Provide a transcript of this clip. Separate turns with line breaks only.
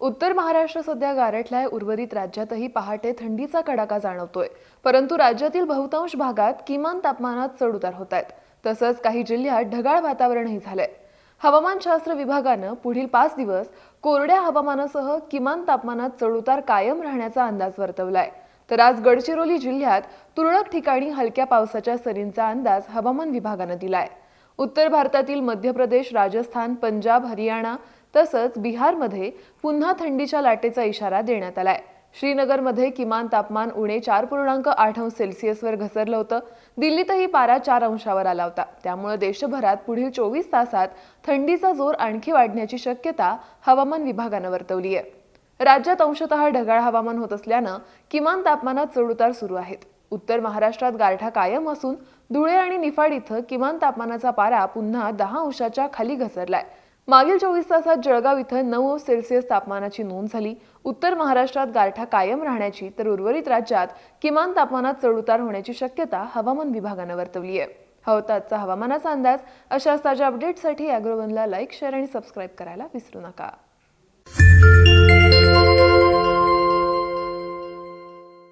उत्तर महाराष्ट्र सध्या गारठलाय उर्वरित राज्यातही पहाटे थंडीचा कडाका जाणवतोय. परंतु राज्यातील बहुतांश भागात किमान तापमानात चढउतार होत आहेत तसंच काही जिल्ह्यात ढगाळ वातावरणही झालंय. हवामानशास्त्र विभागानं पुढील पाच दिवस कोरड्या हवामानासह किमान तापमानात चढउतार कायम राहण्याचा अंदाज वर्तवलाय. तर आज गडचिरोली जिल्ह्यात तुरळक ठिकाणी हलक्या पावसाच्या सरींचा अंदाज हवामान विभागानं दिलाय. उत्तर भारतातील मध्य प्रदेश राजस्थान पंजाब हरियाणा तसंच बिहारमध्ये पुन्हा थंडीच्या लाटेचा इशारा देण्यात आलाय. श्रीनगरमध्ये किमान तापमान उणे चार पूर्णांक आठ अंश सेल्सिअसवर घसरलं होतं. दिल्लीतही पारा चार अंशावर आला होता. त्यामुळे देशभरात पुढील चोवीस तासात थंडीचा जोर आणखी वाढण्याची शक्यता हवामान विभागानं वर्तवली आहे राज्यात अंशतः ढगाळ हवामान होत असल्यानं किमान तापमानात चढउतार सुरू आहेत. उत्तर महाराष्ट्रात गारठा कायम असून धुळे आणि निफाड इथं किमान तापमानाचा पारा पुन्हा दहा अंशाच्या खाली घसरलाय. मागील चोवीस तासात जळगाव इथं नऊ अंश सेल्सिअस तापमानाची नोंद झाली. उत्तर महाराष्ट्रात गारठा कायम राहण्याची तर उर्वरित राज्यात किमान तापमानात चढउतार होण्याची शक्यता हवामान विभागानं वर्तवली आहे हा होता आजचा हवामानाचा अंदाज. अशाच ताज्या अपडेटसाठी अॅग्रोवनला लाईक शेअर आणि सबस्क्राईब करायला विसरू नका.